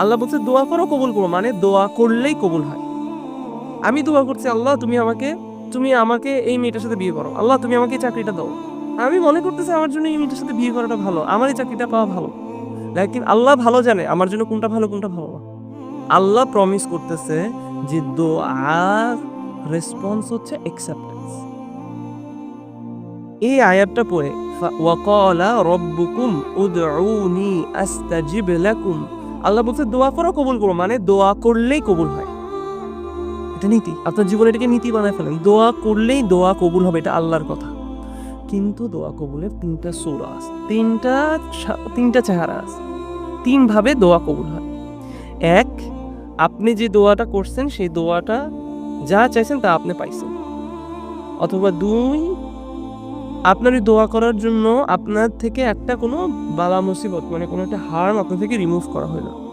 আল্লাহ বলছে, দোয়া করো, কবুল করো। মানে দোয়া করলেই কবুল হয়। আমি দোয়া করছি, আল্লাহ, তুমি আমাকে তুমি আমাকে এই মেয়েটার সাথে বিয়ে করো। আল্লাহ, তুমি আমাকে এই চাকরিটা দাও। আমি মনে করতেছি, আমার জন্য এই মেয়েটার সাথে বিয়ে করাটা ভালো, আমার এই চাকরিটা পাওয়া ভালো। লেকিন আল্লাহ ভালো জানে, আমার জন্য কোনটা ভালো কোনটা ভালো আল্লাহ প্রমিস করতেছে যে দোয়ার রেসপন্স হচ্ছে অ্যাকসেপ্টেন্স এই আয়াতটা পড়ে ওয়াকালা রব্বুকুম উদউনি আস্তাজিব লাকুম। আল্লাহ বলছে, দোয়া করো, কবুল করো। মানে দোয়া করলেই কবুল হয়। এটা নীতি। আপনার জীবনে এটাকে নীতি বানায় ফেলেন। দোয়া করলেই দোয়া কবুল হবে, এটা আল্লাহর কথা। কিন্তু দোয়া কবুলের তিনটা সুরা আছে। তিনটা তিনটা চেহারা আছে। তিন ভাবে দোয়া কবুল হয়। এক, আপনি যে দোয়াটা করছেন, সেই দোয়াটা যা চাইছেন তা আপনি পাইছেন। অথবা দুই, আপনার দোয়া করার জন্য আপনার থেকে একটা কোনো বালা মুসিবত মানে কোনো একটা হার্ম আপনার থেকে রিমুভ করা হলো।